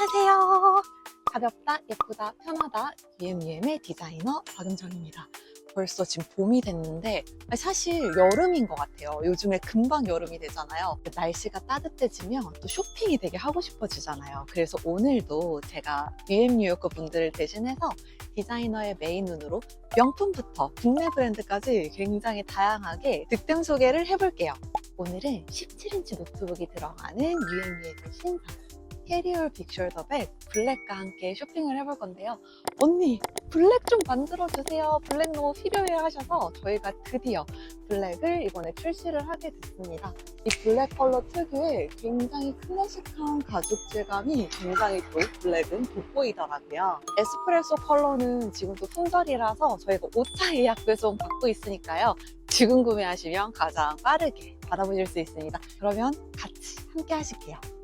안녕하세요. 가볍다, 예쁘다, 편하다, UMUM의 디자이너 박은정입니다. 벌써 지금 봄이 됐는데 사실 여름인 것 같아요. 요즘에 금방 여름이 되잖아요. 날씨가 따뜻해지면 또 쇼핑이 되게 하고 싶어지잖아요. 그래서 오늘도 제가 UM뉴요커 분들을 대신해서 디자이너의 메인 눈으로 명품부터 국내 브랜드까지 굉장히 다양하게 득템 소개를 해볼게요. 오늘은 17인치 노트북이 들어가는 UMU의 신상 캐리어 빅숄 더 백 블랙과 함께 쇼핑을 해볼 건데요. 언니 블랙 좀 만들어주세요. 블랙 너무 필요해 하셔서 저희가 드디어 블랙을 이번에 출시를 하게 됐습니다. 이 블랙 컬러 특유의 굉장히 클래식한 가죽 질감이 굉장히 또 블랙은 돋보이더라고요. 에스프레소 컬러는 지금도 품절이라서 저희가 5차 예약 배송 받고 있으니까요. 지금 구매하시면 가장 빠르게 받아보실 수 있습니다. 그러면 같이 함께 하실게요.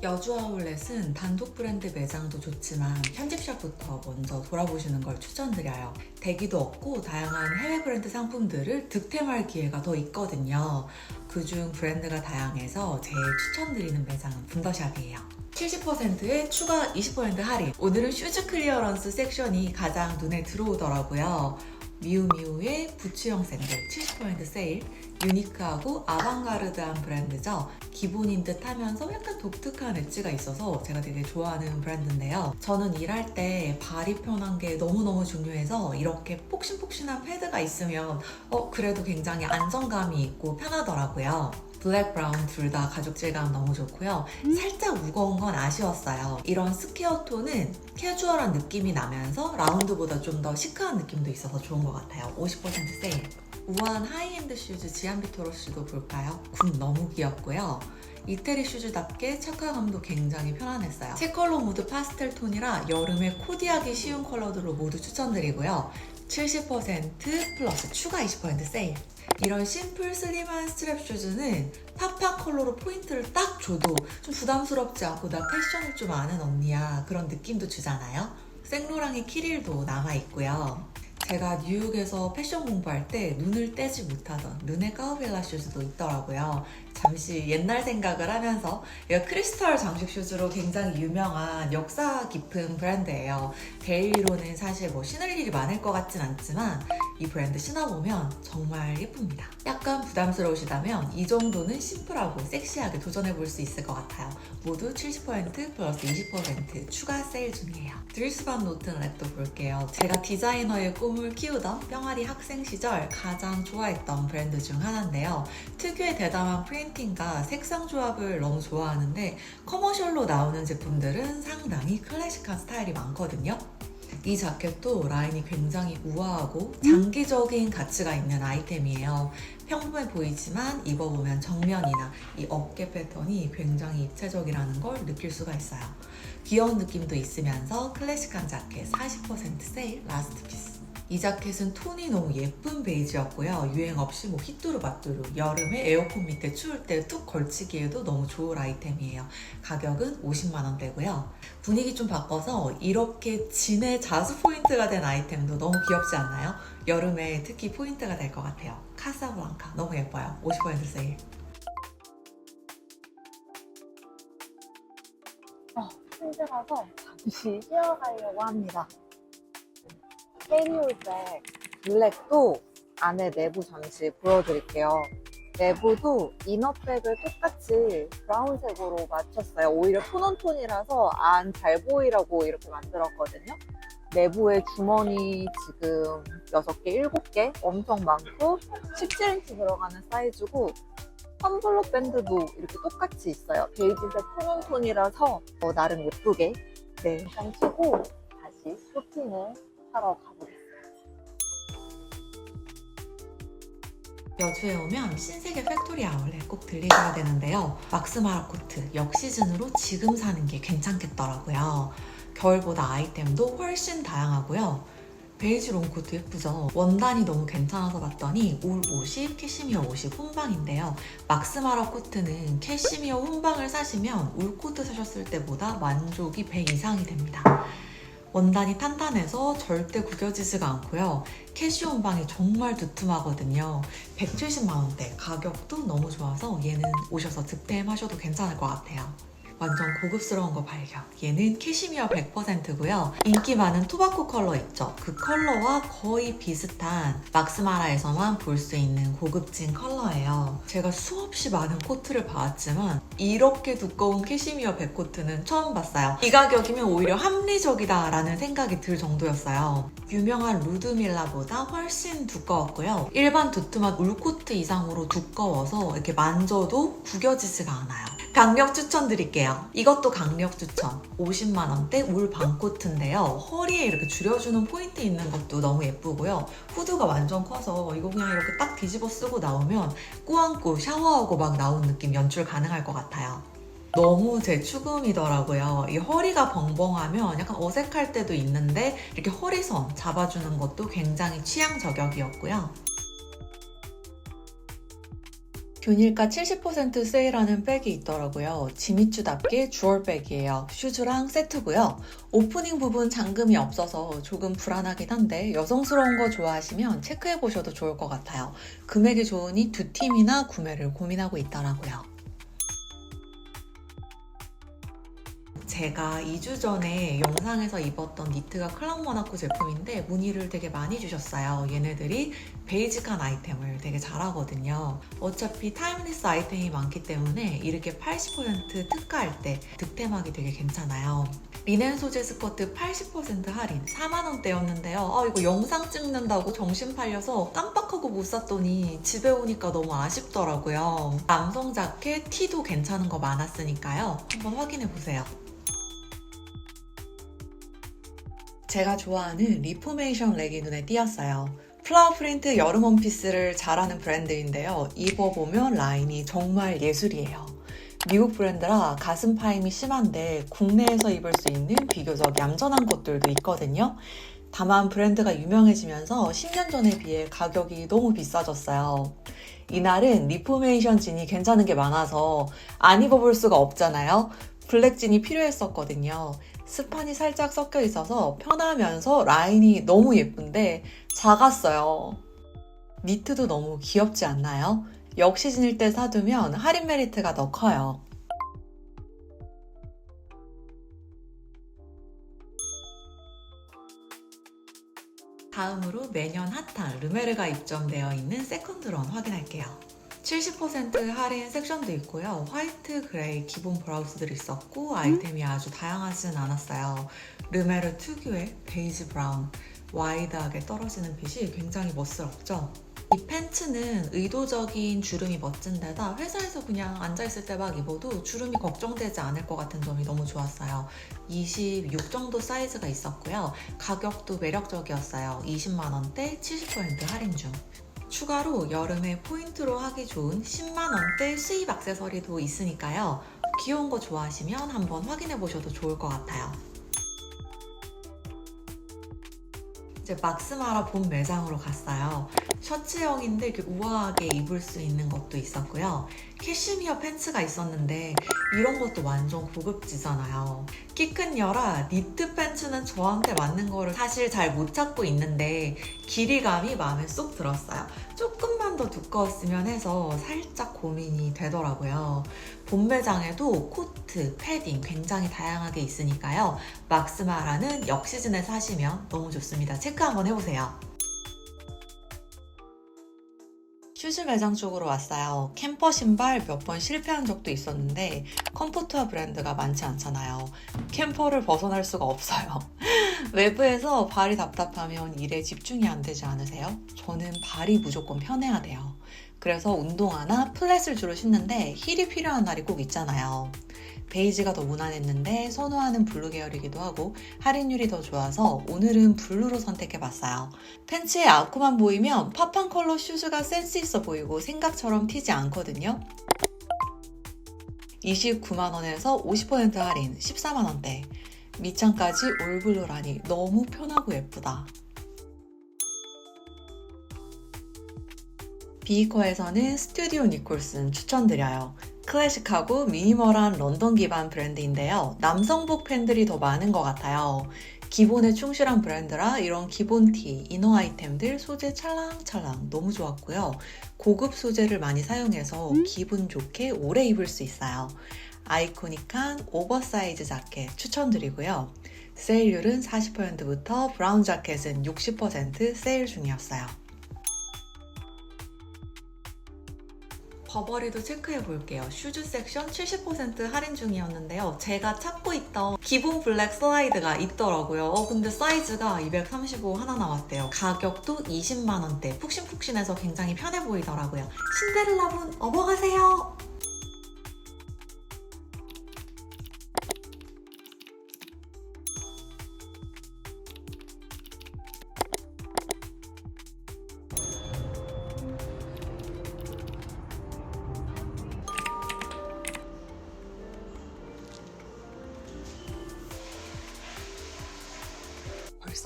여주 아울렛은 단독 브랜드 매장도 좋지만 편집샵부터 먼저 돌아보시는 걸 추천드려요. 대기도 없고 다양한 해외 브랜드 상품들을 득템할 기회가 더 있거든요. 그중 브랜드가 다양해서 제일 추천드리는 매장은 분더샵이에요. 70%의 추가 20% 할인. 오늘은 슈즈 클리어런스 섹션이 가장 눈에 들어오더라고요. 미우미우의 부츠형 샌들 70% 세일. 유니크하고 아방가르드한 브랜드죠. 기본인 듯 하면서 약간 독특한 엣지가 있어서 제가 되게 좋아하는 브랜드인데요. 저는 일할 때 발이 편한 게 너무너무 중요해서 이렇게 폭신폭신한 패드가 있으면 어, 그래도 굉장히 안정감이 있고 편하더라고요. 블랙, 브라운 둘 다 가죽 질감 너무 좋고요. 살짝 무거운 건 아쉬웠어요. 이런 스퀘어 톤은 캐주얼한 느낌이 나면서 라운드보다 좀 더 시크한 느낌도 있어서 좋은 것 같아요. 50% 세일. 우아한 하이엔드 슈즈 지안비토로 슈도 볼까요? 군 너무 귀엽고요. 이태리 슈즈답게 착화감도 굉장히 편안했어요. 세 컬러 모두 파스텔 톤이라 여름에 코디하기 쉬운 컬러들로 모두 추천드리고요. 70% 플러스 추가 20% 세일. 이런 심플 슬림한 스트랩 슈즈는 팝팝 컬러로 포인트를 딱 줘도 좀 부담스럽지 않고 나 패션을 좀 아는 언니야 그런 느낌도 주잖아요. 생로랑의 키릴도 남아있고요. 제가 뉴욕에서 패션 공부할 때 눈을 떼지 못하던 르네 까우벨라 슈즈도 있더라고요. 잠시 옛날 생각을 하면서 얘가 크리스탈 장식 슈즈로 굉장히 유명한 역사 깊은 브랜드예요. 데일리로는 사실 뭐 신을 일이 많을 것 같진 않지만 이 브랜드 신어보면 정말 예쁩니다. 약간 부담스러우시다면 이 정도는 심플하고 섹시하게 도전해볼 수 있을 것 같아요. 모두 70% 플러스 20% 추가 세일 중이에요. 드리스반 노튼 랩도 볼게요. 제가 디자이너의 꿈을 키우던 뿅아리 학생 시절 가장 좋아했던 브랜드 중 하나인데요. 특유의 대담한 프린 팅과 색상 조합을 너무 좋아하는데 커머셜로 나오는 제품들은 상당히 클래식한 스타일이 많거든요. 이 자켓도 라인이 굉장히 우아하고 장기적인 가치가 있는 아이템이에요. 평범해 보이지만 입어보면 정면이나 이 어깨 패턴이 굉장히 입체적이라는 걸 느낄 수가 있어요. 귀여운 느낌도 있으면서 클래식한 자켓 40% 세일 라스트 피스. 이 자켓은 톤이 너무 예쁜 베이지였고요. 유행 없이 뭐 휘뚜루 마뚜루 여름에 에어컨 밑에 추울 때 툭 걸치기에도 너무 좋은 아이템이에요. 가격은 50만 원대고요. 분위기 좀 바꿔서 이렇게 진의 자수 포인트가 된 아이템도 너무 귀엽지 않나요? 여름에 특히 포인트가 될 것 같아요. 카사블랑카 너무 예뻐요. 50% 세일. 어, 힘들어서 잠시 쉬어가려고 합니다. 캐리어백 블랙도 안에 내부 잠시 보여드릴게요. 내부도 이너백을 똑같이 브라운색으로 맞췄어요. 오히려 톤온톤이라서 안 잘 보이라고 이렇게 만들었거든요. 내부에 주머니 지금 6개, 7개 엄청 많고 17인치 들어가는 사이즈고 텀블러 밴드도 이렇게 똑같이 있어요. 베이지색 톤온톤이라서 어, 나름 예쁘게 네, 훔치고 다시 쇼핑을 하러 가보겠습니다. 여주에 오면 신세계 팩토리 아울렛 꼭 들리셔야 되는데요. 막스마라 코트 역시즌으로 지금 사는 게 괜찮겠더라고요. 겨울보다 아이템도 훨씬 다양하고요. 베이지 롱코트 예쁘죠? 원단이 너무 괜찮아서 봤더니 울 50, 캐시미어 50 혼방인데요. 막스마라 코트는 캐시미어 혼방을 사시면 울 코트 사셨을 때보다 만족이 100 이상이 됩니다. 원단이 탄탄해서 절대 구겨지지가 않고요. 캐시온방이 정말 두툼하거든요. 170만원대 가격도 너무 좋아서 얘는 오셔서 득템하셔도 괜찮을 것 같아요. 완전 고급스러운 거 발견. 얘는 캐시미어 100%고요. 인기 많은 토바코 컬러 있죠? 그 컬러와 거의 비슷한 막스마라에서만 볼 수 있는 고급진 컬러예요. 제가 수없이 많은 코트를 봐왔지만 이렇게 두꺼운 캐시미어 100코트는 처음 봤어요. 이 가격이면 오히려 합리적이다라는 생각이 들 정도였어요. 유명한 루드밀라보다 훨씬 두꺼웠고요. 일반 두툼한 울코트 이상으로 두꺼워서 이렇게 만져도 구겨지지가 않아요. 강력 추천드릴게요. 이것도 강력 추천. 50만 원대 울 반코트인데요. 허리에 이렇게 줄여주는 포인트 있는 것도 너무 예쁘고요. 후드가 완전 커서 이거 그냥 이렇게 딱 뒤집어 쓰고 나오면 꾸안꾸 샤워하고 막 나온 느낌 연출 가능할 것 같아요. 너무 제 추금이더라고요. 이 허리가 벙벙하면 약간 어색할 때도 있는데 이렇게 허리선 잡아주는 것도 굉장히 취향 저격이었고요. 균일가 70% 세일하는 백이 있더라고요. 지미추답게 주얼백이에요. 슈즈랑 세트고요. 오프닝 부분 잠금이 없어서 조금 불안하긴 한데 여성스러운 거 좋아하시면 체크해 보셔도 좋을 것 같아요. 금액이 좋으니 두 팀이나 구매를 고민하고 있더라고요. 제가 2주 전에 영상에서 입었던 니트가 클럽 모나코 제품인데 문의를 되게 많이 주셨어요. 얘네들이 베이직한 아이템을 되게 잘하거든요. 어차피 타임리스 아이템이 많기 때문에 이렇게 80% 특가할 때 득템하기 되게 괜찮아요. 리넨 소재 스커트 80% 할인 4만원대였는데요. 아, 이거 영상 찍는다고 정신 팔려서 깜빡하고 못 샀더니 집에 오니까 너무 아쉽더라고요. 남성 자켓, 티도 괜찮은 거 많았으니까요. 한번 확인해 보세요. 제가 좋아하는 리포메이션 렉이 눈에 띄었어요. 플라워 프린트 여름 원피스를 잘하는 브랜드인데요. 입어보면 라인이 정말 예술이에요. 미국 브랜드라 가슴 파임이 심한데 국내에서 입을 수 있는 비교적 얌전한 것들도 있거든요. 다만 브랜드가 유명해지면서 10년 전에 비해 가격이 너무 비싸졌어요. 이날은 리포메이션 진이 괜찮은 게 많아서 안 입어볼 수가 없잖아요. 블랙 진이 필요했었거든요. 스판이 살짝 섞여 있어서 편하면서 라인이 너무 예쁜데 작았어요. 니트도 너무 귀엽지 않나요? 역시진일 때 사두면 할인 메리트가 더 커요. 다음으로 매년 핫한 르메르가 입점되어 있는 세컨드런 확인할게요. 70% 할인 섹션도 있고요. 화이트, 그레이 기본 브라우스들이 있었고 아이템이 아주 다양하진 않았어요. 르메르 특유의 베이지 브라운, 와이드하게 떨어지는 핏이 굉장히 멋스럽죠. 이 팬츠는 의도적인 주름이 멋진 데다 회사에서 그냥 앉아있을 때 막 입어도 주름이 걱정되지 않을 것 같은 점이 너무 좋았어요. 26 정도 사이즈가 있었고요. 가격도 매력적이었어요. 20만원대 70% 할인 중. 추가로 여름에 포인트로 하기 좋은 10만원대 수입 액세서리도 있으니까요. 귀여운 거 좋아하시면 한번 확인해 보셔도 좋을 것 같아요. 이제 막스마라 본 매장으로 갔어요. 셔츠형인데 이렇게 우아하게 입을 수 있는 것도 있었고요. 캐시미어 팬츠가 있었는데 이런 것도 완전 고급지잖아요. 키큰 여라 니트 팬츠는 저한테 맞는 거를 사실 잘 못 찾고 있는데 길이감이 마음에 쏙 들었어요. 조금만 더 두꺼웠으면 해서 살짝 고민이 되더라고요. 본 매장에도 코트, 패딩 굉장히 다양하게 있으니까요. 막스마라는 역시즌에 사시면 너무 좋습니다. 체크 한번 해보세요. 슈즈 매장 쪽으로 왔어요. 캠퍼 신발 몇 번 실패한 적도 있었는데 컴포트와 브랜드가 많지 않잖아요. 캠퍼를 벗어날 수가 없어요. 외부에서 발이 답답하면 일에 집중이 안 되지 않으세요? 저는 발이 무조건 편해야 돼요. 그래서 운동화나 플랫을 주로 신는데 힐이 필요한 날이 꼭 있잖아요. 베이지가 더 무난했는데 선호하는 블루 계열이기도 하고 할인율이 더 좋아서 오늘은 블루로 선택해봤어요. 팬츠에 아쿠만 보이면 팝한 컬러 슈즈가 센스 있어 보이고 생각처럼 튀지 않거든요. 29만원에서 50% 할인 14만원대. 밑창까지 올블루라니 너무 편하고 예쁘다. 비이커에서는 스튜디오 니콜슨 추천드려요. 클래식하고 미니멀한 런던 기반 브랜드인데요. 남성복 팬들이 더 많은 것 같아요. 기본에 충실한 브랜드라 이런 기본 티, 이너 아이템들 소재 찰랑찰랑 너무 좋았고요. 고급 소재를 많이 사용해서 기분 좋게 오래 입을 수 있어요. 아이코닉한 오버사이즈 자켓 추천드리고요. 세일률은 40%부터 브라운 자켓은 60% 세일 중이었어요. 버버리도 체크해 볼게요. 슈즈 섹션 70% 할인 중이었는데요. 제가 찾고 있던 기본 블랙 슬라이드가 있더라고요. 어, 근데 사이즈가 235 하나 나왔대요. 가격도 20만원대. 푹신푹신해서 굉장히 편해 보이더라고요. 신데렐라분, 업어가세요!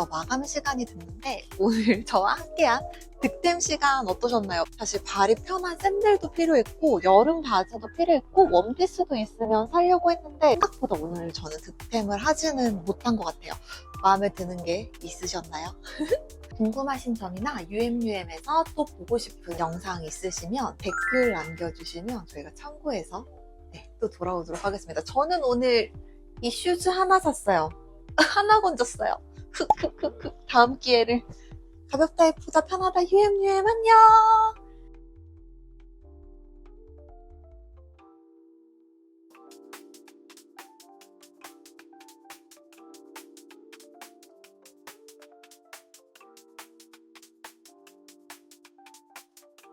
벌써 마감 시간이 됐는데 오늘 저와 함께한 득템 시간 어떠셨나요? 사실 발이 편한 샌들도 필요했고 여름 바지도 필요했고 원피스도 있으면 사려고 했는데 생각보다 오늘 저는 득템을 하지는 못한 것 같아요. 마음에 드는 게 있으셨나요? 궁금하신 점이나 UMUM에서 또 보고 싶은 영상 있으시면 댓글 남겨주시면 저희가 참고해서 네, 또 돌아오도록 하겠습니다. 저는 오늘 이 슈즈 하나 샀어요. 하나 건졌어요. 흑흑흑흑. 다음 기회를. 가볍다 예쁘다 편하다. 유엠유엠. 안녕